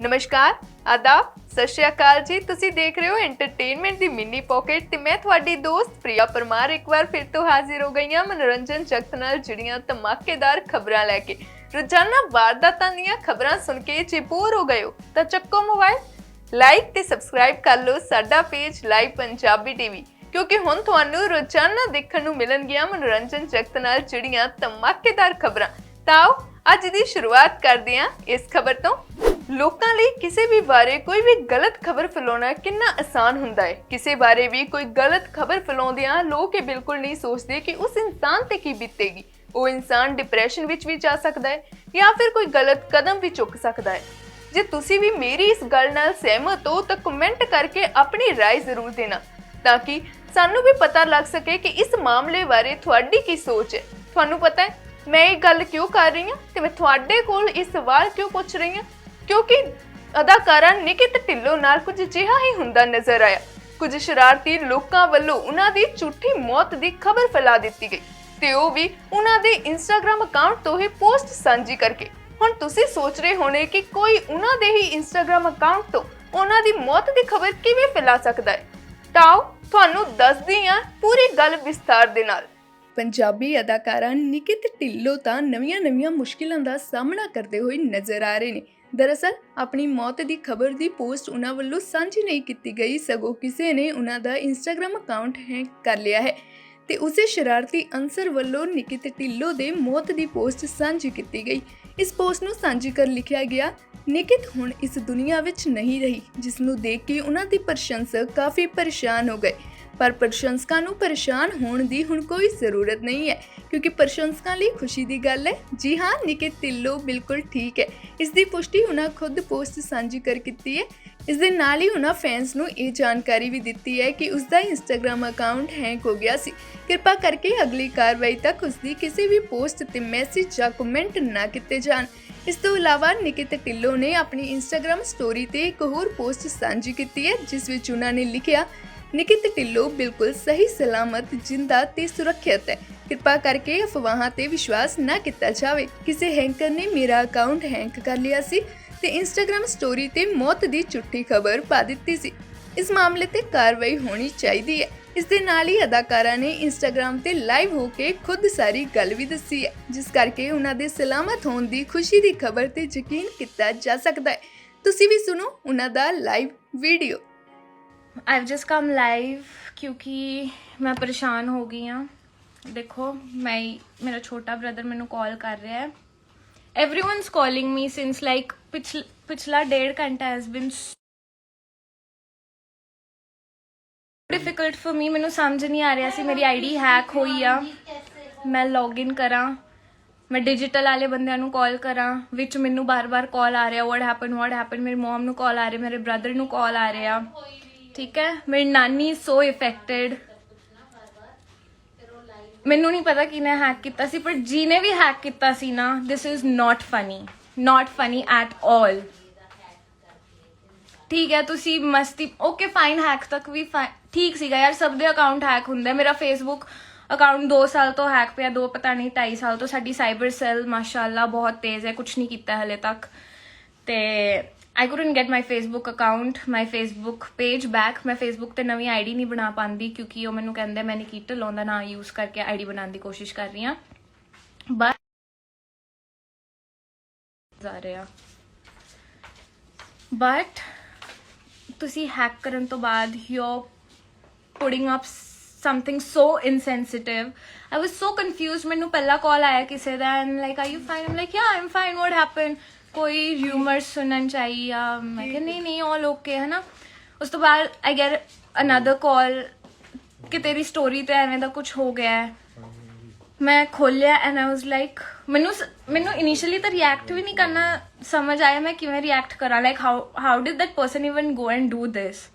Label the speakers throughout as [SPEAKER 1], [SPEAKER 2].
[SPEAKER 1] ਨਮਸਕਾਰ, ਆਦਾਬ, ਸਤਿ ਸ਼੍ਰੀ ਅਕਾਲ ਜੀ। ਤੁਸੀਂ ਦੇਖ ਰਹੇ ਹੋ ਐਂਟਰਟੇਨਮੈਂਟ ਦੀ ਮਿੰਨੀ ਪਾਕਟ ਤੇ ਮੈਂ ਤੁਹਾਡੀ ਦੋਸਤ ਪ੍ਰਿਆ ਪਰਮਾਰ ਇੱਕ ਵਾਰ ਫਿਰ ਤੋਂ ਹਾਜ਼ਰ ਹੋ ਗਈ ਹਾਂ ਮਨੋਰੰਜਨ ਜਗਤ ਨਾਲ ਜੁੜੀਆਂ ਧਮਾਕੇਦਾਰ ਖਬਰਾਂ ਲੈ ਕੇ। ਰੋਜ਼ਾਨਾ ਵਾਰਦਾਤਾਂ ਦੀਆਂ ਖਬਰਾਂ ਸੁਣ ਕੇ ਜੇ ਬੋਰ ਹੋ ਗਏ ਹੋ, ਤਾਂ ਚੱਕੋ ਮੋਬਾਈਲ ਲਾਈਕ ਤੇ ਸਬਸਕ੍ਰਾਈਬ ਕਰ ਲਓ ਸਾਡਾ ਪੇਜ ਲਾਈਵ ਪੰਜਾਬੀ ਟੀਵੀ ਕਿਉਂਕਿ ਹੁਣ ਤੁਹਾਨੂੰ ਰੋਜ਼ਾਨਾ ਦੇਖਣ ਨੂੰ ਮਿਲਣਗੀਆਂ ਮਨੋਰੰਜਨ ਜਗਤ ਨਾਲ ਜੁੜੀਆਂ ਧਮਾਕੇਦਾਰ ਖਬਰਾਂ। ਤਾਂ ਅੱਜ ਦੀ ਸ਼ੁਰੂਆਤ ਕਰਦੇ ਹਾਂ ਇਸ ਖਬਰ ਤੋਂ। ਲੋਕਾਂ ਲਈ ਕਿਸੇ ਵੀ ਬਾਰੇ ਕੋਈ ਵੀ ਗਲਤ ਖਬਰ ਫੈਲਾਉਣਾ ਕਿੰਨਾ ਆਸਾਨ ਹੁੰਦਾ ਹੈ ਕਿਸੇ ਬਾਰੇ ਵੀ ਕੋਈ ਗਲਤ ਖਬਰ ਫੈਲਾਉਂਦਿਆਂ ਲੋਕ ਇਹ ਬਿਲਕੁਲ ਨਹੀਂ ਸੋਚਦੇ ਕਿ ਉਸ ਇਨਸਾਨ ਤੇ ਕੀ ਬੀਤੇਗੀ ਉਹ ਇਨਸਾਨ ਡਿਪਰੈਸ਼ਨ ਵਿੱਚ ਵੀ ਜਾ ਸਕਦਾ ਹੈ ਜਾਂ ਫਿਰ ਕੋਈ ਗਲਤ ਕਦਮ ਵੀ ਚੁੱਕ ਸਕਦਾ ਹੈ ਜੇ ਤੁਸੀਂ ਵੀ ਮੇਰੀ ਇਸ ਗੱਲ ਨਾਲ ਸਹਿਮਤ ਹੋ ਤਾਂ ਕਮੈਂਟ ਕਰਕੇ ਆਪਣੀ رائے ਜ਼ਰੂਰ ਦੇਣਾ ਤਾਂ ਕਿ ਸਾਨੂੰ ਵੀ ਪਤਾ ਲੱਗ ਸਕੇ ਕਿ ਇਸ ਮਾਮਲੇ ਬਾਰੇ ਤੁਹਾਡੀ ਕੀ ਸੋਚ ਹੈ ਤੁਹਾਨੂੰ ਪਤਾ ਹੈ ਮੈਂ ਇਹ ਗੱਲ ਕਿਉਂ ਕਰ ਰਹੀ ਹਾਂ ਤੇ ਮੈਂ ਤੁਹਾਡੇ ਕੋਲ ਇਹ ਸਵਾਲ ਕਿਉਂ ਪੁੱਛ ਰਹੀ ਹਾਂ ਕਿਉਂਕਿ ਅਦਾਕਾਰਾ ਨਿਕਿਤ ਢਿੱਲੋਂ ਨਾਲ ਕੁਝ ਅਜਿਹਾ ਹੀ ਹੁੰਦਾ ਨਜ਼ਰ ਆਇਆ। ਕੁਝ ਸ਼ਰਾਰਤੀ ਲੋਕਾਂ ਵੱਲੋਂ ਉਹਨਾਂ ਦੀ ਝੂਠੀ ਮੌਤ ਦੀ ਖਬਰ ਫੈਲਾ ਦਿੱਤੀ ਗਈ ਤੇ ਉਹ ਵੀ ਉਹਨਾਂ ਦੇ ਇੰਸਟਾਗ੍ਰam ਅਕਾਊਂਟ ਤੋਂ ਹੀ ਪੋਸਟ ਸਾਂਝੀ ਕਰਕੇ। ਹੁਣ ਤੁਸੀਂ ਸੋਚ ਰਹੇ ਹੋਣੇ ਕਿ ਕੋਈ ਉਹਨਾਂ ਦੇ ਹੀ ਇੰਸਟਾਗ੍ਰam ਅਕਾਊਂਟ ਤੋਂ ਉਹਨਾਂ ਦੀ ਮੌਤ ਦੀ ਖਬਰ ਕਿਵੇਂ ਫੈਲਾ ਸਕਦਾ ਹੈ? ਤਾਂ ਤੁਹਾਨੂੰ ਦੱਸਦੀ ਆ ਪੂਰੀ ਗੱਲ ਵਿਸਥਾਰ ਦੇ ਨਾਲ। ਪੰਜਾਬੀ ਅਦਾਕਾਰਾ ਨਿਕਿਤ ਢਿੱਲੋਂ ਤਾਂ ਨਵੀਆਂ-ਨਵੀਆਂ ਮੁਸ਼ਕਿਲਾਂ ਦਾ ਸਾਹਮਣਾ ਕਰਦੇ ਹੋਏ ਨਜ਼ਰ ਆ ਰਹੇ ਨੇ। ਦਰਅਸਲ, ਆਪਣੀ ਮੌਤ ਦੀ ਖਬਰ ਦੀ ਪੋਸਟ ਉਹਨਾਂ ਵੱਲੋਂ ਸਾਂਝੀ ਨਹੀਂ ਕੀਤੀ ਗਈ, ਸਗੋਂ ਕਿਸੇ ਨੇ ਉਹਨਾਂ ਦਾ ਇੰਸਟਾਗ੍ਰam ਅਕਾਊਂਟ ਹੈਕ ਕਰ ਲਿਆ ਹੈ ਤੇ ਉਸੇ ਸ਼ਰਾਰਤੀ ਅਨਸਰ ਵੱਲੋਂ ਨਿਕਿਤ ਢਿੱਲੋਂ ਦੇ ਮੌਤ ਦੀ ਪੋਸਟ ਸਾਂਝੀ ਕੀਤੀ ਗਈ। ਇਸ ਪੋਸਟ ਨੂੰ ਸਾਂਝੀ ਕਰ ਲਿਖਿਆ ਗਿਆ, ਨਿਕਿਤ ਹੁਣ ਇਸ ਦੁਨੀਆ ਵਿੱਚ ਨਹੀਂ ਰਹੀ ਜਿਸ ਨੂੰ ਦੇਖ ਕੇ ਉਹਨਾਂ ਦੀ ਪ੍ਰਸ਼ੰਸਕ ਕਾਫੀ ਪਰੇਸ਼ਾਨ ਹੋ ਗਏ। ਪਰ ਪ੍ਰਸ਼ੰਸਕਾਂ ਨੂੰ ਪਰੇਸ਼ਾਨ ਹੋਣ ਦੀ ਹੁਣ ਕੋਈ ਜ਼ਰੂਰਤ ਨਹੀਂ ਹੈ, ਕਿਉਂਕਿ ਪ੍ਰਸ਼ੰਸਕਾਂ ਲਈ ਖੁਸ਼ੀ ਦੀ ਗੱਲ ਹੈ। ਜੀ ਹਾਂ ਨਿਕਿਤ ਢਿੱਲੋਂ ਬਿਲਕੁਲ ਠੀਕ ਹੈ। ਇਸ ਦੀ ਪੁਸ਼ਟੀ ਉਹਨਾਂ ਖੁਦ ਪੋਸਟ ਸਾਂਝੀ ਕਰ ਕੀਤੀ ਹੈ। ਇਸ ਦੇ ਨਾਲ ਹੀ ਉਹਨਾਂ ਫੈਨਸ ਨੂੰ ਇਹ ਜਾਣਕਾਰੀ ਵੀ ਦਿੱਤੀ ਹੈ ਕਿ ਉਸ ਦਾ ਇੰਸਟਾਗ੍ਰam ਅਕਾਊਂਟ ਹੈਕ ਹੋ ਗਿਆ ਸੀ। ਕਿਰਪਾ ਕਰਕੇ ਅਗਲੀ ਕਾਰਵਾਈ ਤੱਕ ਉਸ ਦੀ ਕਿਸੇ ਵੀ ਪੋਸਟ ਤੇ ਮੈਸੇਜ ਜਾਂ ਕਮੈਂਟ ਨਾ ਕੀਤੇ ਜਾਣ। ਇਸ ਤੋਂ ਇਲਾਵਾ ਨਿਕਿਤ ਢਿੱਲੋਂ ਨੇ ਆਪਣੀ ਇੰਸਟਾਗ੍ਰam ਸਟੋਰੀ ਤੇ ਇੱਕ ਹੋਰ ਪੋਸਟ ਸਾਂਝੀ ਕੀਤੀ ਹੈ, ਜਿਸ ਵਿੱਚ ਉਹਨਾਂ ਨੇ ਲਿਖਿਆ ਨਿਕਿਤ ਢਿੱਲੋਂ ਬਿਲਕੁਲ ਸਹੀ ਸਲਾਮਤ, ਜਿੰਦਾ ਤੇ ਸੁਰੱਖਿਅਤ ਹੈ। ਕਿਰਪਾ ਕਰਕੇ ਅਫਵਾਹਾਂ ਤੇ ਵਿਸ਼ਵਾਸ ਨਾ ਕੀਤਾ ਜਾਵੇ। ਕਿਸੇ ਹੈਂਕਰ ਨੇ ਮੇਰਾ ਅਕਾਊਂਟ ਹੈਂਕ ਕਰ ਲਿਆ ਸੀ ਤੇ ਇੰਸਟਾਗ੍ਰam ਸਟੋਰੀ ਤੇ ਮੌਤ ਦੀ ਝੂਠੀ ਖਬਰ ਪਾ ਦਿੱਤੀ ਸੀ। ਇਸ ਮਾਮਲੇ ਤੇ ਕਾਰਵਾਈ ਹੋਣੀ ਚਾਹੀਦੀ ਹੈ। ਇਸ ਦੇ ਨਾਲ ਹੀ ਅਦਾਕਾਰਾ ਨੇ ਇੰਸਟਾਗ੍ਰam ਤੇ ਲਾਈਵ ਹੋ ਕੇ ਖੁਦ ਸਾਰੀ ਗੱਲ ਵੀ ਦੱਸੀ ਹੈ, ਜਿਸ ਕਰਕੇ ਉਹਨਾਂ ਦੇ ਸਲਾਮਤ ਹੋਣ ਦੀ ਖੁਸ਼ੀ ਦੀ ਖਬਰ ਤੇ ਯਕੀਨ ਕੀਤਾ ਜਾ ਸਕਦਾ ਹੈ। ਤੁਸੀਂ ਵੀ ਸੁਣੋ ਉਹਨਾਂ ਦਾ live video
[SPEAKER 2] I've just come live ਕਿਉਂਕਿ ਮੈਂ ਪਰੇਸ਼ਾਨ ਹੋ ਗਈ ਹਾਂ ਦੇਖੋ ਮੈਂ ਮੇਰਾ ਛੋਟਾ ਬ੍ਰਦਰ ਮੈਨੂੰ ਕਾਲ ਕਰ ਰਿਹਾ ਹੈ everyone's calling me since, like ਪਿਛਲ ਪਿਛਲਾ ਡੇਢ ਘੰਟਾ has been difficult for me ਮੈਨੂੰ ਸਮਝ ਨਹੀਂ ਆ ਰਿਹਾ ਸੀ ਮੇਰੀ ਆਈਡੀ ਹੈਕ ਹੋਈ ਆ ਮੈਂ ਲੌਗਇਨ ਕਰਾਂ ਮੈਂ ਡਿਜੀਟਲ ਵਾਲੇ ਬੰਦਿਆਂ ਨੂੰ ਕਾਲ ਕਰਾਂ ਵਿੱਚ ਮੈਨੂੰ ਬਾਰ-ਬਾਰ ਕਾਲ ਆ ਰਿਹਾ ਵਾਟ ਹੈਪਨ ਵਾਟ ਹੈਪਨ ਮੇਰੀ ਮਮ ਨੂੰ ਕਾਲ ਆ ਰਿਹਾ ਮੇਰੇ ਬ੍ਰਦਰ ਨੂੰ ਕਾਲ ਆ ਰਿਹਾ ਠੀਕ ਹੈ? ਮੇਰੀ ਨਾਨੀ ਸੋ ਇਫੈਕਟਡ ਮੈਨੂੰ ਨਹੀਂ ਪਤਾ ਕਿਨੇ ਹੈਕ ਕੀਤਾ ਸੀ, ਪਰ ਜਿਹਨੇ ਵੀ ਹੈਕ ਕੀਤਾ ਸੀ ਨਾ, this is not funny not funny at all ਠੀਕ ਹੈ, ਤੁਸੀਂ ਮਸਤੀ ਓਕੇ ਫਾਈਨ ਹੈਕ ਤੱਕ ਵੀ fine- ਠੀਕ ਸੀਗਾ ਯਾਰ, ਸਭ ਦੇ ਅਕਾਊਂਟ ਹੈਕ ਹੁੰਦੇ ਮੇਰਾ ਫੇਸਬੁੱਕ ਅਕਾਊਂਟ 2 ਸਾਲ ਤੋਂ ਹੈਕ ਪਿਆ, ਦੋ ਪਤਾ ਨਹੀਂ 2.5 ਸਾਲ ਤੋਂ। ਸਾਡੀ ਸਾਈਬਰ ਸੈੱਲ ਮਾਸ਼ਾਅੱਲਾ, ਬਹੁਤ ਤੇਜ਼ ਹੈ ਕੁਝ ਨਹੀਂ ਕੀਤਾ ਹਲੇ ਤੱਕ। ਤੇ I couldn't get my Facebook account my Facebook page back ਮੈਂ ਫੇਸਬੁੱਕ ਤੇ ਨਵੀਂ ਆਈਡੀ ਨਹੀਂ ਬਣਾ ਪਾਂਦੀ ਕਿਉਂਕਿ ਉਹ ਮੈਨੂੰ ਕਹਿੰਦੇ ਮੈਂ ਨਿਕੀਟਲ ਉਹਦਾ ਨਾਮ ਯੂਜ਼ ਕਰਕੇ ਆਈਡੀ ਬਣਾਉਣ ਦੀ ਕੋਸ਼ਿਸ਼ ਕਰ ਰਹੀ ਹਾਂ ਬਟ ਜਾ ਰਿਹਾ ਬਟ ਤੁਸੀਂ ਹੈਕ ਕਰਨ ਤੋਂ ਬਾਅਦ you putting up something so insensitive. I was so confused. ਮੈਨੂੰ ਪਹਿਲਾ ਕਾਲ ਆਇਆ ਕਿਸੇ ਦਾ and like are you fine I'm like yeah I'm fine what happened ਕੋਈ rumors ਸੁਣਨ ਚਾਹੀ ਆ ਮੈਂ ਕਿਹਾ ਨਹੀਂ ਨਹੀਂ all okay ਹੈ ਨਾ ਉਸ ਤੋਂ ਬਾਅਦ i get another call ਕਿ ਤੇਰੀ ਸਟੋਰੀ ਤੇ ਐਵੇਂ ਦਾ ਕੁਝ ਹੋ ਗਿਆ ਹੈ ਮੈਂ ਖੋਲਿਆ ਐਂਡ ਆਈ ਵਾਸ ਲਾਈਕ ਮੈਨੂੰ ਮੈਨੂੰ ਇਨੀਸ਼ੀਅਲੀ ਤਾਂ ਰਿਐਕਟ ਵੀ ਨਹੀਂ ਕਰਨਾ ਸਮਝ ਆਇਆ ਮੈਂ ਕਿਵੇਂ ਰਿਐਕਟ ਕਰਾਂ like how how did that person even go and do this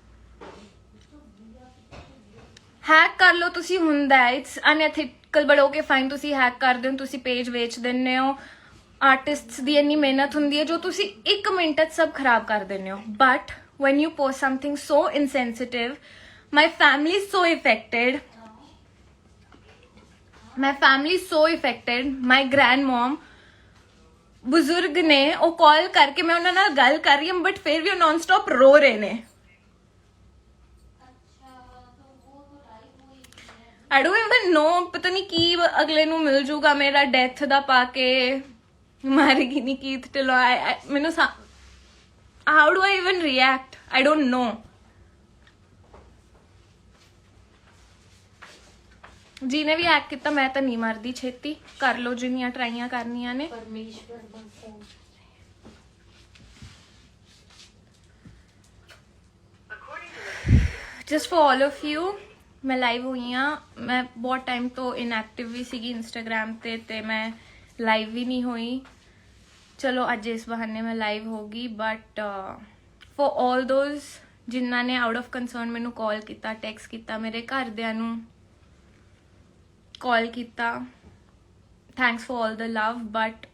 [SPEAKER 2] hack ਕਰ ਲਓ ਤੁਸੀਂ ਹੁੰਦਾ it's unethical but okay fine ਤੁਸੀਂ ਹੈਕ ਕਰਦੇ ਹੋ ਤੁਸੀਂ ਪੇਜ ਵੇਚ ਦਿੰਦੇ ਹੋ ਆਰਟਿਸਟਸ ਦੀ ਇੰਨੀ ਮਿਹਨਤ ਹੁੰਦੀ ਹੈ ਜੋ ਤੁਸੀਂ 1 ਮਿੰਟ 'ਚ ਸਭ ਖਰਾਬ ਕਰ ਦਿੰਦੇ ਹੋ। But when you post something so insensitive, my family is so affected. My family is so affected. My grandmom, ਬਜ਼ੁਰਗ ਨੇ ਉਹ ਕਾਲ ਕਰਕੇ ਮੈਂ ਉਹਨਾਂ ਨਾਲ ਗੱਲ ਕਰ ਰਹੀ ਹਾਂ ਬਟ ਫਿਰ ਵੀ ਉਹ ਨਾਨ ਸਟਾਪ ਰੋ ਰਹੇ ਨੇ। ਆਈ ਡੋਨਟ ਇਵਨ ਨੋ ਪਤਾ ਨਹੀਂ ਕੀ ਅਗਲੇ ਨੂੰ ਮਿਲ ਜੂਗਾ, ਮੇਰਾ ਡੈਥ ਦਾ ਪਾ ਕੇ। ਕੀਥ ਢਿੱਲੋਂ। I- I- ਮੈਨੂੰ how do I even react I don't know ਜਿਹਨੇ ਵੀ ਐਕਟ ਕੀਤਾ ਮੈਂ ਤਾਂ ਨਹੀਂ ਮਰਦੀ ਛੇਤੀ। ਕਰ ਲੋ ਜਿੰਨੀਆਂ ਟਰਾਈਆਂ ਕਰਨੀਆਂ ਨੇ। Just for all of you ਮੈਂ ਲਾਈਵ ਹੋਈ ਆ। ਮੈਂ ਬਹੁਤ ਟਾਈਮ ਤੋਂ ਇਨਐਕਟਿਵ ਵੀ ਸੀਗੀ ਇੰਸਟਾਗ੍ਰam ਤੇ ਤੇ ਮੈਂ ਲਾਈਵ ਵੀ ਨਹੀਂ ਹੋਈ। ਚਲੋ, ਅੱਜ ਇਸ ਬਹਾਨੇ ਮੈਂ ਲਾਈਵ ਹੋਗੀ ਬਟ ਫॉर ਆਲ ਦੋਜ਼ ਜਿਨ੍ਹਾਂ ਨੇ ਆਊਟ ਆਫ ਕੰਸਰਨ ਮੈਨੂੰ ਕਾਲ ਕੀਤਾ ਟੈਕਸ ਕੀਤਾ, ਮੇਰੇ ਘਰਦਿਆਂ ਨੂੰ ਕਾਲ ਕੀਤਾ thanks for all the love but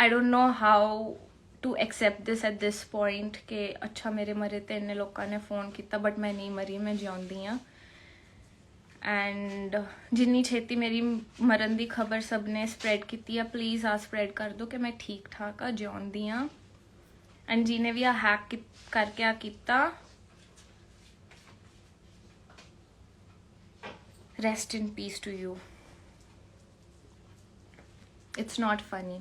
[SPEAKER 2] I don't know how to accept this at this point ਕਿ ਅੱਛਾ, ਮੇਰੇ ਮਰੇ ਤੇ ਇੰਨੇ ਲੋਕਾਂ ਨੇ ਫੋਨ ਕੀਤਾ ਬਟ ਮੈਂ ਨਹੀਂ ਮਰੀ, ਮੈਂ ਜਿਉਂਦੀ ਆ ਐਂਡ ਜਿੰਨੀ ਛੇਤੀ ਮੇਰੀ ਮਰਨ ਦੀ ਖਬਰ ਸਭ ਨੇ ਸਪਰੈਡ ਕੀਤੀ ਆ ਪਲੀਜ਼ ਆ ਸਪਰੈਡ ਕਰ ਦਿਓ ਕਿ ਮੈਂ ਠੀਕ ਠਾਕ ਆ ਜਿਉਂਦੀ ਆ ਐਂਡ ਜਿਹਨੇ ਵੀ ਆ ਹੈਕ ਕਰਕੇ ਆ ਕੀਤਾ rest in peace to you. It's not funny.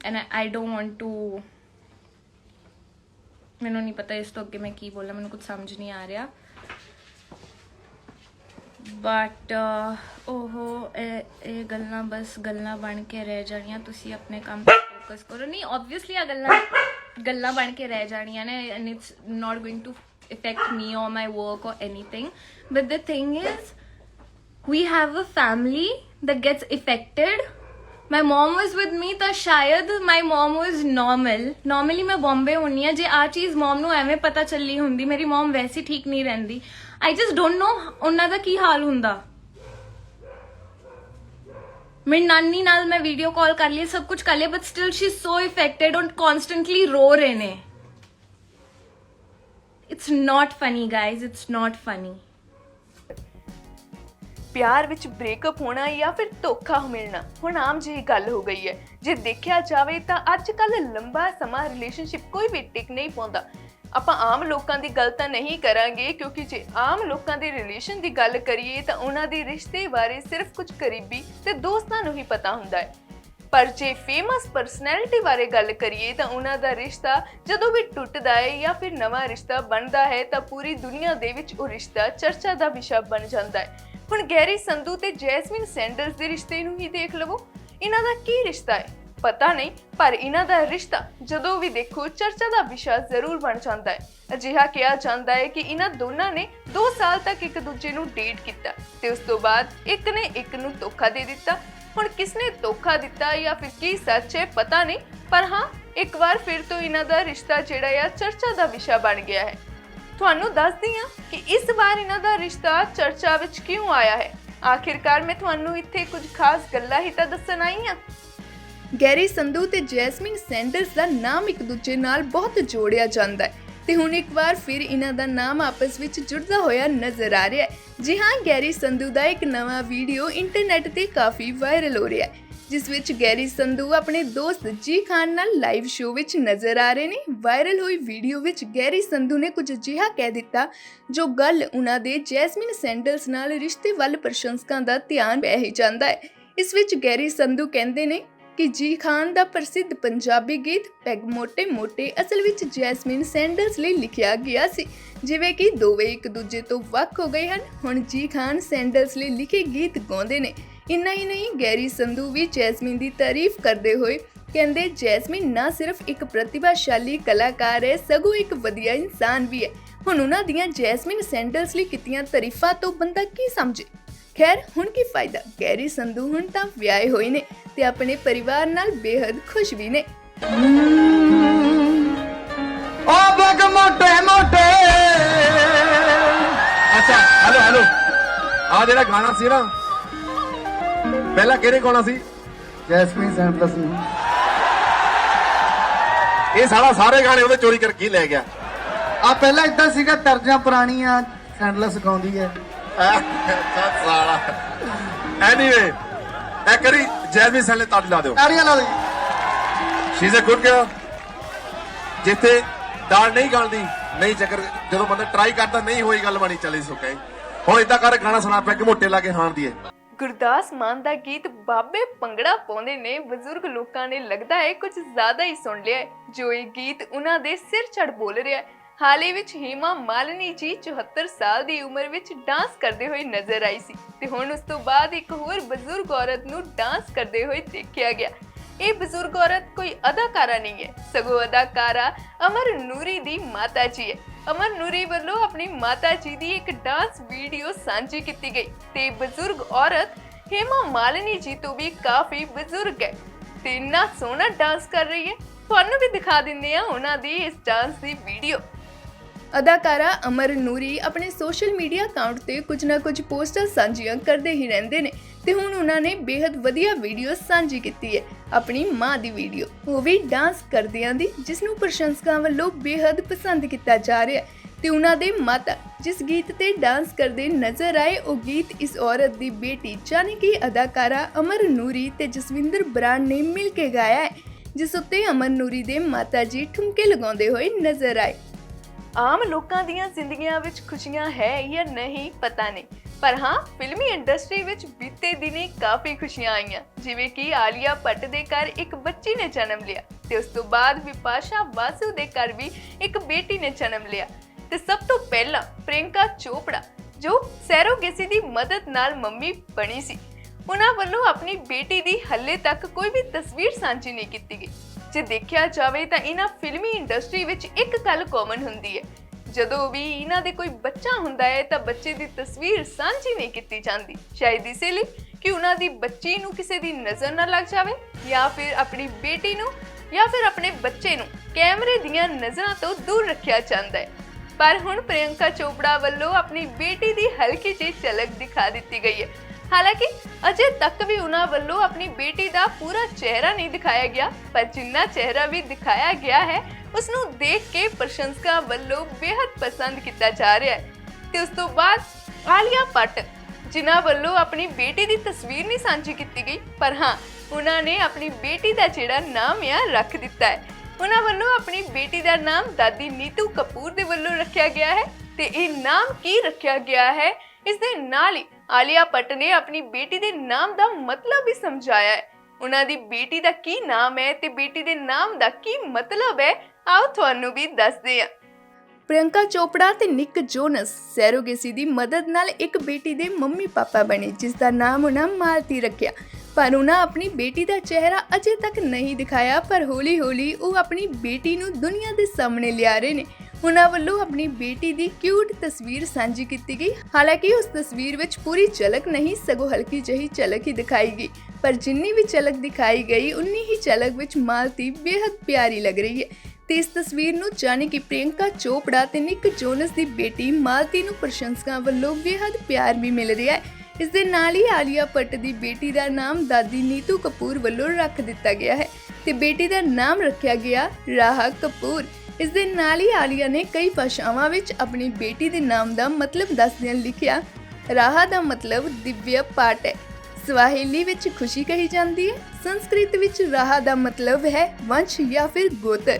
[SPEAKER 2] And I, I don't want to ਮੈਨੂੰ ਨਹੀਂ ਪਤਾ ਇਸ ਤੋਂ ਅੱਗੇ ਮੈਂ ਕੀ ਬੋਲਾਂ ਮੈਨੂੰ ਕੁਝ ਸਮਝ ਨਹੀਂ ਆ ਰਿਹਾ ਬਟ ਉਹ, ਇਹ ਗੱਲਾਂ ਬਸ ਗੱਲਾਂ ਬਣ ਕੇ ਰਹਿ ਜਾਣੀਆਂ। ਤੁਸੀਂ ਆਪਣੇ ਕੰਮ ਤੇ ਫੋਕਸ ਕਰੋ। ਨਹੀਂ ਆਬਵੀਅਸਲੀ ਆ ਗੱਲਾਂ ਗੱਲਾਂ ਬਣ ਕੇ ਰਹਿ ਜਾਣੀਆਂ ਨੇ and it's not going to affect me or my work or anything. But the thing is, we have a family that gets affected. My mom was with me ਤਾਂ ਸ਼ਾਇਦ my mom was normal. Normally ਮੈਂ ਬੰਬੇ ਹੁੰਨੀ ਆ ਜੇ ਆ ਚੀਜ਼ ਮਮ ਨੂੰ ਐਵੇਂ ਪਤਾ ਚੱਲੀ ਹੁੰਦੀ, ਮੇਰੀ ਮਮ ਵੈਸੇ ਠੀਕ ਨਹੀਂ ਰਹਿੰਦੀ। I just don't know ਉਹਨਾਂ ਦਾ ਕੀ ਹਾਲ ਹੁੰਦਾ। ਮੇਰੀ ਨਾਨੀ ਨਾਲ ਮੈਂ ਵੀਡੀਓ ਕਾਲ ਕਰ ਲਈ, ਸਭ ਕੁਝ ਕਰ ਲਿਆ but still she so affected ਔਰ ਕਨਸਟੈਂਟਲੀ ਰੋ ਰਹੇ ਨੇ। It's not funny guys it's not funny
[SPEAKER 1] ਪਿਆਰ ਵਿੱਚ ਬ੍ਰੇਕਅਪ ਹੋਣਾ ਜਾਂ ਫਿਰ ਧੋਖਾ ਮਿਲਣਾ, ਹੁਣ ਆਮ ਜਿਹੀ ਗੱਲ ਹੋ ਗਈ ਹੈ। ਜੇ ਦੇਖਿਆ ਜਾਵੇ ਤਾਂ ਅੱਜ ਕੱਲ ਲੰਬਾ ਸਮਾਂ ਰਿਲੇਸ਼ਨਸ਼ਿਪ ਕੋਈ ਵੀ ਟਿਕ ਨਹੀਂ ਪਾਉਂਦਾ। ਆਪਾਂ ਆਮ ਲੋਕਾਂ ਦੀ ਗੱਲ ਤਾਂ ਨਹੀਂ ਕਰਾਂਗੇ, ਕਿਉਂਕਿ ਜੇ ਆਮ ਲੋਕਾਂ ਦੇ ਰਿਲੇਸ਼ਨ ਦੀ ਗੱਲ ਕਰੀਏ ਤਾਂ ਉਹਨਾਂ ਦੇ ਰਿਸ਼ਤੇ ਬਾਰੇ ਸਿਰਫ ਕੁਝ ਕਰੀਬੀ ਤੇ ਦੋਸਤਾਂ ਨੂੰ ਹੀ ਪਤਾ ਹੁੰਦਾ ਹੈ। ਪਰ ਜੇ ਫੇਮਸ ਪਰਸਨੈਲਿਟੀ ਬਾਰੇ ਗੱਲ ਕਰੀਏ ਤਾਂ ਉਹਨਾਂ ਦਾ ਰਿਸ਼ਤਾ ਜਦੋਂ ਵੀ ਟੁੱਟਦਾ ਹੈ ਜਾਂ ਫਿਰ ਨਵਾਂ ਰਿਸ਼ਤਾ ਬਣਦਾ ਹੈ ਤਾਂ ਪੂਰੀ ਦੁਨੀਆ ਦੇ ਵਿੱਚ ਉਹ ਰਿਸ਼ਤਾ ਚਰਚਾ ਦਾ ਵਿਸ਼ਾ ਬਣ ਜਾਂਦਾ ਹੈ। ਹੁਣ ਗੈਰੀ ਸੰਧੂ ਤੇ ਜੈਸਮਿਨ ਸੈਂਡਲਸ ਦੇ ਰਿਸ਼ਤੇ ਨੂੰ ਹੀ ਦੇਖ ਲਵੋ। ਇਹਨਾਂ ਦਾ ਕੀ ਰਿਸ਼ਤਾ ਹੈ? ਪਤਾ ਨਹੀਂ, ਪਰ ਇਹਨਾਂ ਦਾ ਰਿਸ਼ਤਾ ਜਦੋਂ ਵੀ ਦੇਖੋ, ਚਰਚਾ ਦਾ ਵਿਸ਼ਾ ਜ਼ਰੂਰ ਬਣ ਜਾਂਦਾ ਹੈ। ਅਜਿਹਾ ਕਿਹਾ ਜਾਂਦਾ ਹੈ ਕਿ ਇਹਨਾਂ ਦੋਨਾਂ ਨੇ 2 ਸਾਲ ਤੱਕ ਇੱਕ ਦੂਜੇ ਨੂੰ ਡੇਟ ਕੀਤਾ ਤੇ ਉਸ ਤੋਂ ਬਾਅਦ ਇੱਕ ਨੇ ਇੱਕ ਨੂੰ ਧੋਖਾ ਦੇ ਦਿੱਤਾ। ਹੁਣ ਕਿਸਨੇ ਧੋਖਾ ਦਿੱਤਾ ਜਾਂ ਫਿਰ ਕੀ ਸੱਚ ਹੈ, ਪਤਾ ਨਹੀਂ, ਪਰ ਹਾਂ, ਇੱਕ ਵਾਰ ਫਿਰ ਤੋਂ ਇਹਨਾਂ ਦਾ ਰਿਸ਼ਤਾ ਜਿਹੜਾ ਆ, ਚਰਚਾ ਦਾ ਵਿਸ਼ਾ ਬਣ ਗਿਆ ਹੈ। ਤੁਹਾਨੂੰ ਦੱਸਦੀ ਹਾਂ ਕਿ ਇਸ ਵਾਰ ਇਹਨਾਂ ਦਾ ਰਿਸ਼ਤਾ ਚਰਚਾ ਵਿੱਚ ਕਿਉਂ ਆਇਆ ਹੈ। ਆਖਿਰਕਾਰ ਮੈਂ ਤੁਹਾਨੂੰ ਇੱਥੇ ਕੁਝ ਖਾਸ ਗੱਲਾਂ ਹੀ ਤਾਂ ਦੱਸਣ ਆਈ ਹਾਂ। ਗੈਰੀ ਸੰਧੂ ਤੇ ਜੈਸਮਿਨ ਸੈਂਡਰਸ ਦਾ ਨਾਮ ਇੱਕ ਦੂਜੇ ਨਾਲ ਬਹੁਤ ਜੋੜਿਆ ਜਾਂਦਾ ਹੈ। ਤੇ ਹੁਣ ਇੱਕ ਵਾਰ ਫਿਰ ਇਹਨਾਂ ਦਾ ਨਾਮ ਆਪਸ ਵਿੱਚ ਜੁੜਦਾ ਹੋਇਆ ਨਜ਼ਰ ਆ ਰਿਹਾ ਹੈ। ਜੀ ਹਾਂ, ਗੈਰੀ ਸੰਧੂ ਦਾ ਇੱਕ ਨਵਾਂ ਵੀਡੀਓ ਇੰਟਰਨੈਟ ਤੇ ਕਾਫੀ ਵਾਇਰਲ ਹੋ ਰਿਹਾ ਹੈ, ਜਿਸ ਵਿੱਚ ਗੈਰੀ ਸੰਧੂ ਆਪਣੇ ਦੋਸਤ ਜੀ ਖਾਨ ਨਾਲ ਲਾਈਵ ਸ਼ੋਅ ਵਿੱਚ ਨਜ਼ਰ ਆ ਰਹੇ ਨੇ। ਵਾਇਰਲ ਹੋਈ ਵੀਡੀਓ ਵਿੱਚ ਗੈਰੀ ਸੰਧੂ ਨੇ ਕੁਝ ਅਜਿਹਾ ਕਹਿ ਦਿੱਤਾ, ਜੋ ਗੱਲ ਉਹਨਾਂ ਦੇ ਜੈਸਮਿਨ ਸੈਂਡਲਸ ਨਾਲ ਰਿਸ਼ਤੇ ਵੱਲ ਪ੍ਰਸ਼ੰਸਕਾਂ ਦਾ ਧਿਆਨ ਪੈ ਹੀ ਜਾਂਦਾ ਹੈ। ਇਸ ਵਿੱਚ ਗੈਰੀ ਸੰਧੂ ਕਹਿੰਦੇ ਨੇ ਕਿ ਜੀ ਖਾਨ ਦਾ ਪ੍ਰਸਿੱਧ ਪੰਜਾਬੀ ਗੀਤ ਪੈਗ ਮੋਟੇ ਮੋਟੇ ਅਸਲ ਵਿੱਚ ਜੈਸਮਿਨ ਸੈਂਡਲਸ ਲਈ ਲਿਖਿਆ ਗਿਆ ਸੀ। ਜਿਵੇਂ ਕਿ ਦੋਵੇਂ ਇੱਕ ਦੂਜੇ ਤੋਂ ਵੱਖ ਹੋ ਗਏ ਹਨ। ਹੁਣ ਜੀ ਖਾਨ ਸੈਂਡਲਸ ਲਈ ਲਿਖੇ ਗੀਤ ਗਾਉਂਦੇ ਨੇ। ਇੰਨਾ ਹੀ ਨਹੀਂ, ਗੈਰੀ ਸੰਧੂ ਵੀ ਜੈਸਮਿਨ ਦੀ ਤਾਰੀਫ ਕਰਦੇ ਹੋਏ ਕਹਿੰਦੇ, ਜੈਸਮਿਨ ਨਾ ਸਿਰਫ ਇੱਕ ਪ੍ਰਤਿਭਾਸ਼ਾਲੀ ਕਲਾਕਾਰ ਹੈ, ਸਗੋਂ ਇੱਕ ਵਧੀਆ ਇਨਸਾਨ ਵੀ ਹੈ। ਹੁਣ ਉਹਨਾਂ ਦੀਆਂ ਜੈਸਮਿਨ ਸੈਂਡਲਸ ਲਈ ਕੀਤੀਆਂ ਤਾਰੀਫਾਂ ਤੋਂ ਬੰਦਾ ਕੀ ਸਮਝੇ? ਖੈਰ ਹੁਣ ਕੀ ਫਾਇਦਾ? ਗੈਰੀ ਸੰਧੂ ਹੁਣ ਤਾਂ ਵਿਆਹੇ ਹੋਏ ਨੇ ਤੇ ਆਪਣੇ ਪਰਿਵਾਰ ਨਾਲ ਬੇहद ਖੁਸ਼ ਵੀ ਨੇ।
[SPEAKER 3] ਓ ਬਗ ਮੋਟੇ ਮੋਟੇ।
[SPEAKER 4] ਅੱਛਾ ਹਲੋ ਹਲੋ। ਆ ਜਿਹੜਾ ਗਾਣਾ ਸੀ ਨਾ ਪਹਿਲਾਂ ਕਿਹੜੇ ਗਾਣਾ ਸੀ?
[SPEAKER 3] ਜੈਸਮੀਨ ਸੈਂਪਲਸ ਨੂੰ
[SPEAKER 4] ਇਹ ਸਾਲਾ ਸਾਰੇ ਗਾਣੇ ਉਹਦੇ ਚੋਰੀ ਕਰਕੇ ਹੀ ਲੈ ਗਿਆ।
[SPEAKER 3] ਆ ਪਹਿਲਾਂ ਇਦਾਂ ਸੀਗਾ ਤਰਜਾਂ ਪੁਰਾਣੀਆਂ ਸੈਂਡਲਸ ਗਾਉਂਦੀ ਹੈ।
[SPEAKER 4] ਸਾਲਾ ਐਨੀਵੇ ਐ ਕਰੀ ਜੈਸਮੀਨ ਸੈਲੇ ਤਾੜੀ ਲਾ ਦਿਓ।
[SPEAKER 3] ਤਾੜੀਆਂ ਲਾ ਦੇ।
[SPEAKER 4] She is a good girl ਜਿੱਥੇ ਦਾਲ ਨਹੀਂ ਗਲਦੀ ਨਹੀਂ ਚੱਕਰ ਜਦੋਂ ਬੰਦਾ ਟਰਾਈ ਕਰਦਾ ਨਹੀਂ ਹੋਈ ਗੱਲ ਬਣੀ ਚੱਲੀ ਸੁੱਕੇ ਹੁਣ ਇਦਾਂ ਕਰ ਗਾਣਾ ਸੁਣਾ ਪਿਆ ਕਿ ਮੋਟੇ ਲਾ ਕੇ ਹਾਣ ਦੀਏ
[SPEAKER 1] ਗੁਰਦਾਸ ਮਾਨ ਦਾ ਗੀਤ ਬਾਬੇ ਭੰਗੜਾ ਪਾਉਂਦੇ ਨੇ ਬਜ਼ੁਰਗ ਲੋਕਾਂ ਨੇ ਲੱਗਦਾ ਹੈ ਕੁਝ ਜ਼ਿਆਦਾ ਹੀ ਸੁਣ ਲਿਆ ਜੋ ਇਹ ਗੀਤ ਉਹਨਾਂ ਦੇ ਸਿਰ ਚੜ ਬੋਲ ਰਿਹਾ ਹੈ। ਹਾਲ ਹੀ ਵਿੱਚ ਹੀਮਾ ਮਾਲਿਨੀ ਜੀ 74 ਸਾਲ ਦੀ ਉਮਰ ਵਿੱਚ ਡਾਂਸ ਕਰਦੇ ਹੋਏ ਨਜ਼ਰ ਆਈ ਸੀ ਤੇ ਹੁਣ ਉਸ ਤੋਂ ਬਾਅਦ ਇੱਕ ਹੋਰ ਬਜ਼ੁਰਗ ਔਰਤ ਨੂੰ ਡਾਂਸ ਕਰਦੇ ਹੋਏ ਦੇਖਿਆ ਗਿਆ। ਇਹ ਬਜ਼ੁਰਗ ਔਰਤ ਕੋਈ ਅਦਾਕਾਰਾ ਨਹੀਂ ਹੈ, ਸਗੋਂ ਅਦਾਕਾਰਾ ਅਮਰ ਨੂਰੀ ਦੀ ਮਾਤਾ ਜੀ ਹੈ। ਅਮਰ ਨੂਰੀ ਵੱਲੋਂ ਆਪਣੀ ਮਾਤਾ ਜੀ ਦੀ ਇੱਕ ਡਾਂਸ ਵੀਡੀਓ ਸਾਂਝੀ ਕੀਤੀ ਗਈ ਤੇ ਬਜ਼ੁਰਗ ਔਰਤ ਹੇਮਾ ਮਾਲਨੀ ਜੀ ਤੋਂ ਵੀ ਕਾਫੀ ਬਜ਼ੁਰਗ ਹੈ ਤੇ ਇੰਨਾ ਸੋਹਣਾ ਡਾਂਸ ਕਰ ਰਹੀ ਹੈ। ਤੁਹਾਨੂੰ ਵੀ ਦਿਖਾ ਦਿੰਦੇ ਆ ਉਹਨਾਂ ਦੀ ਇਸ ਡਾਂਸ ਦੀ ਵੀਡੀਓ। ਅਦਾਕਾਰਾ ਅਮਰ ਨੂਰੀ ਆਪਣੇ ਸੋਸ਼ਲ ਮੀਡੀਆ ਅਕਾਊਂਟ ਤੇ ਕੁਝ ਨਾ ਕੁਝ ਪੋਸਟਾਂ ਸਾਂਝੀਆਂ ਕਰਦੇ ਹੀ ਰਹਿੰਦੇ ਨੇ ਤੇ ਹੁਣ ਉਹਨਾਂ ਨੇ ਬੇਹੱਦ ਵਧੀਆ ਵੀਡੀਓ ਸਾਂਝੀ ਕੀਤੀ ਹੈ, ਆਪਣੀ ਮਾਂ ਦੀ ਵੀਡੀਓ। ਉਹ ਵੀ ਡਾਂਸ ਕਰਦਿਆਂ ਦੀ ਜਿਸ ਨੂੰ ਪ੍ਰਸ਼ੰਸਕਾਂ ਵੱਲੋਂ ਬੇहद ਪਸੰਦ ਕੀਤਾ ਜਾ ਰਿਹਾ ਹੈ। ਤੇ ਉਹਨਾਂ ਦੇ ਮਾਤਾ, ਜਿਸ ਗੀਤ ਤੇ ਡਾਂਸ ਕਰਦੇ ਨਜ਼ਰ ਆਏ, ਉਹ ਗੀਤ ਇਸ ਔਰਤ ਦੀ ਬੇਟੀ ਜਾਨੀ ਕਿ ਅਦਾਕਾਰਾ ਅਮਰ ਨੂਰੀ ਤੇ ਜਸਵਿੰਦਰ ਬਰਾੜ ਨੇ ਮਿਲ ਕੇ ਗਾਇਆ ਹੈ, ਜਿਸ ਉੱਤੇ ਅਮਰ ਨੂਰੀ ਦੇ ਮਾਤਾ ਜੀ ਠੁਮਕੇ ਲਗਾਉਂਦੇ ਹੋਏ ਨਜ਼ਰ ਆਏ। ਆਮ ਲੋਕਾਂ ਦੀਆਂ ਜ਼ਿੰਦਗੀਆਂ ਵਿੱਚ ਖੁਸ਼ੀਆਂ ਹੈ ਜਾਂ ਨਹੀਂ, ਪਤਾ ਨਹੀਂ। ਪਰ ਹਾਂ, ਫਿਲਮੀ ਇੰਡਸਟਰੀ ਵਿੱਚ ਬੀਤੇ ਦਿਨੀ ਕਾਫੀ ਖੁਸ਼ੀਆਂ ਆਈਆਂ। ਜਿਵੇਂ ਕਿ ਆਲੀਆ ਭੱਟ ਦੇ ਘਰ ਇੱਕ ਬੱਚੀ ਨੇ ਜਨਮ ਲਿਆ ਤੇ ਉਸ ਤੋਂ ਬਾਅਦ ਵਿਪਾਸ਼ਾ ਵਾਸੂ ਦੇ ਘਰ ਵੀ ਇੱਕ ਬੇਟੀ ਨੇ ਜਨਮ ਲਿਆ। ਤੇ ਸਭ ਤੋਂ ਪਹਿਲਾਂ ਪ੍ਰਿਯੰਕਾ ਚੋਪੜਾ, ਜੋ ਸੈਰੋਗੇਸੀ ਦੀ ਮਦਦ ਨਾਲ ਮੰਮੀ ਬਣੀ ਸੀ। ਉਹਨਾਂ ਵੱਲੋਂ ਆਪਣੀ ਬੇਟੀ ਦੀ ਹੱਲੇ ਤੱਕ ਕੋਈ ਵੀ ਤਸਵੀਰ ਸਾਂਝੀ ਨਹੀਂ ਕੀਤੀ ਗਈ। ਜੇ ਦੇਖਿਆ ਜਾਵੇ ਤਾਂ ਇਹਨਾਂ ਫਿਲਮੀ ਇੰਡਸਟਰੀ ਵਿੱਚ ਇੱਕ ਗੱਲ ਕਾਮਨ ਹੁੰਦੀ ਹੈ। ਜਦੋਂ ਵੀ ਇਹਨਾਂ ਦੇ ਕੋਈ ਬੱਚਾ ਹੁੰਦਾ ਹੈ ਤਾਂ ਬੱਚੇ ਦੀ ਤਸਵੀਰ ਸਾਂਝੀ ਨਹੀਂ ਕੀਤੀ ਜਾਂਦੀ। ਸ਼ਾਇਦ ਇਸੇ ਲਈ ਕਿ ਉਹਨਾਂ ਦੀ ਬੱਚੀ ਨੂੰ ਕਿਸੇ ਦੀ ਨਜ਼ਰ ਨਾ ਲੱਗ ਜਾਵੇ ਜਾਂ ਫਿਰ ਆਪਣੀ ਬੇਟੀ ਨੂੰ ਜਾਂ ਫਿਰ ਆਪਣੇ ਬੱਚੇ ਨੂੰ ਕੈਮਰੇ ਦੀਆਂ ਨਜ਼ਰਾਂ ਤੋਂ ਦੂਰ ਰੱਖਿਆ ਜਾਂਦਾ ਹੈ। ਪਰ ਹੁਣ ਪ੍ਰਿਯੰਕਾ ਚੋਪੜਾ ਵੱਲੋਂ ਆਪਣੀ ਬੇਟੀ ਦੀ ਹਲਕੀ ਜਿਹੀ ਝਲਕ ਦਿਖਾ ਦਿੱਤੀ ਗਈ ਹੈ। ਹਾਲਾਂਕਿ ਅਜੇ ਤੱਕ ਵੀ ਉਹਨਾਂ ਵੱਲੋਂ ਆਪਣੀ ਬੇਟੀ ਦਾ ਪੂਰਾ ਚਿਹਰਾ ਨਹੀਂ ਦਿਖਾਇਆ ਗਿਆ, ਪਰ ਜਿੰਨਾ ਚਿਹਰਾ ਵੀ ਦਿਖਾਇਆ ਗਿਆ ਹੈ ਉਸ ਨੂੰ ਦੇਖ ਕੇ ਪ੍ਰਸ਼ੰਸਕਾਂ ਵੱਲੋਂ ਬੇहद ਪਸੰਦ ਕੀਤਾ ਜਾ ਰਿਹਾ ਹੈ। ਤੇ ਉਸ ਤੋਂ ਬਾਅਦ ਆਲੀਆ ਭੱਟ, ਜਿਨ੍ਹਾਂ ਵੱਲੋਂ ਆਪਣੀ ਬੇਟੀ ਦੀ ਤਸਵੀਰ ਨਹੀਂ ਸਾਂਝੀ ਕੀਤੀ ਗਈ, ਪਰ ਹਾਂ, ਉਹਨਾਂ ਨੇ ਆਪਣੀ ਬੇਟੀ ਦਾ ਜਿਹੜਾ ਨਾਮ ਆ, ਰੱਖ ਦਿੱਤਾ ਹੈ। ਉਹਨਾਂ ਵੱਲੋਂ ਆਪਣੀ ਬੇਟੀ ਦਾ ਨਾਮ ਦਾਦੀ ਨੀਤੂ ਕਪੂਰ ਦੇ ਵੱਲੋਂ ਰੱਖਿਆ ਗਿਆ ਹੈ, ਤੇ ਇਹ ਨਾਮ ਕੀ ਰੱਖਿਆ ਗਿਆ ਹੈ, ਇਸ ਦੇ ਨਾਲ ਹੀ ਆਲੀਆ ਭੱਟ ਨੇ ਆਪਣੀ ਬੇਟੀ ਦੇ ਨਾਮ ਦਾ ਮਤਲਬ ਵੀ ਸਮਝਾਇਆ ਹੈ। ਉਹਨਾਂ ਦੀ ਬੇਟੀ ਦਾ ਕੀ ਨਾਮ ਹੈ ਤੇ ਬੇਟੀ ਦੇ ਨਾਮ ਦਾ ਕੀ ਮਤਲਬ ਹੈ, ਆਓ ਤੁਹਾਨੂੰ ਵੀ ਦੱਸਦੇ ਹਾਂ। ਪ੍ਰਿਯੰਕਾ ਚੋਪੜਾ ਤੇ ਨਿਕ ਜੋਨਸ ਸੈਰੋਗੇਸੀ ਦੀ ਮਦਦ ਨਾਲ ਇੱਕ ਬੇਟੀ ਦੇ ਮੰਮੀ ਪਾਪਾ ਬਣੇ, ਜਿਸ ਦਾ ਨਾਮ ਉਹਨਾਂ ਮਾਲਤੀ ਰੱਖਿਆ। ਪਰ ਉਹਨਾਂ ਆਪਣੀ ਬੇਟੀ ਦਾ ਚਿਹਰਾ ਅਜੇ ਤੱਕ ਨਹੀਂ ਦਿਖਾਇਆ, ਪਰ ਹੌਲੀ-ਹੌਲੀ ਉਹ ਆਪਣੀ ਬੇਟੀ ਨੂੰ ਦੁਨੀਆ ਦੇ ਸਾਹਮਣੇ ਲਿਆ ਰਹੇ ਨੇ। ਉਹਨਾਂ ਵੱਲੋਂ ਆਪਣੀ ਬੇਟੀ ਦੀ ਕਿਊਟ ਤਸਵੀਰ ਸਾਂਝੀ ਕੀਤੀ ਗਈ। ਹਾਲਾਂਕਿ ਉਸ ਤਸਵੀਰ ਵਿੱਚ ਪੂਰੀ ਝਲਕ ਨਹੀਂ, ਸਗੋਂ ਹਲਕੀ ਜਹੀ ਝਲਕ ਹੀ ਦਿਖਾਈ ਗਈ। ਪਰ ਜਿੰਨੀ ਵੀ ਝਲਕ ਦਿਖਾਈ ਗਈ, ਉਨੀ ਹੀ ਝਲਕ ਵਿੱਚ ਮਾਲਤੀ ਬੇहद ਪਿਆਰੀ ਲੱਗ ਰਹੀ ਹੈ। ਤੇ ਇਸ ਤਸਵੀਰ ਨੂੰ ਜਾਣੇ ਕਿ ਪ੍ਰਿਯੰਕਾ ਚੋਪੜਾ ਤੇ ਨਿਕ ਜੋਨਸ ਦੀ ਬੇਟੀ ਮਾਲਤੀ ਨੂੰ ਪ੍ਰਸ਼ੰਸਕਾਂ ਵੱਲੋਂ ਬੇਹੱਦ ਪਿਆਰ ਵੀ ਮਿਲ ਰਿਹਾ ਹੈ। ਇਸ ਦੇ ਨਾਲ ਹੀ ਆਲੀਆ ਭੱਟ ਦੀ ਬੇਟੀ ਦਾ ਨਾਮ ਦਾਦੀ ਨੀਤੂ ਕਪੂਰ ਵੱਲੋਂ ਰੱਖ ਦਿੱਤਾ ਗਿਆ ਹੈ। ਤੇ ਬੇਟੀ ਦਾ ਨਾਮ ਰੱਖਿਆ ਗਿਆ ਰਾਹਾ ਕਪੂਰ। ਇਸ ਦੇ ਨਾਲ ਹੀ ਆਲੀਆ ਨੇ ਕਈ ਭਾਸ਼ਾਵਾਂ ਵਿੱਚ ਆਪਣੀ ਬੇਟੀ ਦੇ ਨਾਮ ਦਾ ਮਤਲਬ ਦੱਸਦਿਆਂ ਲਿਖਿਆ, ਰਾਹਾ ਦਾ ਮਤਲਬ ਦਿਵਯ ਪਾਟ ਹੈ। ਸਵਾਹਿਲੀ ਵਿੱਚ ਖੁਸ਼ੀ ਕਹੀ ਜਾਂਦੀ ਹੈ, ਸੰਸਕ੍ਰਿਤ ਵਿੱਚ ਰਾਹਾ ਦਾ ਮਤਲਬ ਹੈ ਵੰਸ਼ ਜਾਂ ਫਿਰ ਗੋਤਰ।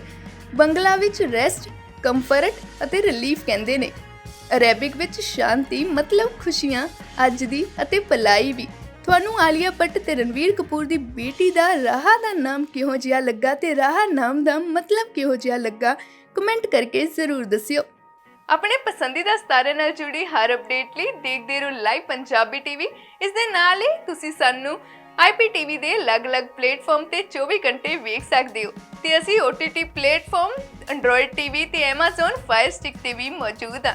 [SPEAKER 1] ਬੰਗਲਾ ਵਿੱਚ ਰੈਸਟ ਕੰਫਰਟ ਅਤੇ ਰਿਲੀਫ ਕਹਿੰਦੇ ਨੇ। ਅਰੇਬਿਕ ਵਿੱਚ ਸ਼ਾਂਤੀ, ਮਤਲਬ ਖੁਸ਼ੀਆਂ, ਅੱਜ ਦੀ ਅਤੇ ਭਲਾਈ ਵੀ। ਤੁਹਾਨੂੰ ਆਲੀਆ ਭੱਟ ਤੇ ਰਣਵੀਰ ਕਪੂਰ ਦੀ ਬੇਟੀ ਦਾ ਰਾਹਾ ਦਾ ਨਾਮ ਕਿਹੋ ਜਿਹਾ ਲੱਗਾ ਤੇ ਰਾਹਾ ਨਾਮ ਦਾ ਮਤਲਬ ਕਿਹੋ ਜਿਹਾ ਲੱਗਾ ਕਮੈਂਟ ਕਰਕੇ ਜ਼ਰੂਰ ਦੱਸਿਓ। ਆਪਣੇ ਪਸੰਦੀਦਾ ਸਤਾਰੇ ਨਾਲ ਜੁੜੀ ਹਰ ਅਪਡੇਟ ਲਈ ਦੇਖਦੇ ਰਹੋ ਲਾਈਵ ਪੰਜਾਬੀ ਟੀਵੀ ਇਸ ਦੇ ਨਾਲ ਹੀ ਤੁਸੀਂ ਸਾਨੂੰ IPTV ਦੇ ਅਲੱਗ-ਅਲੱਗ ਪਲੇਟਫਾਰਮ ਤੇ 24 ਘੰਟੇ ਵੇਖ ਸਕਦੇ ਹੋ। ਤੇ ਅਸੀਂ OTT ਪਲੇਟਫਾਰਮ Android TV ਤੇ Amazon Fire Stick ਤੇ ਵੀ ਮੌਜੂਦ ਹਾਂ।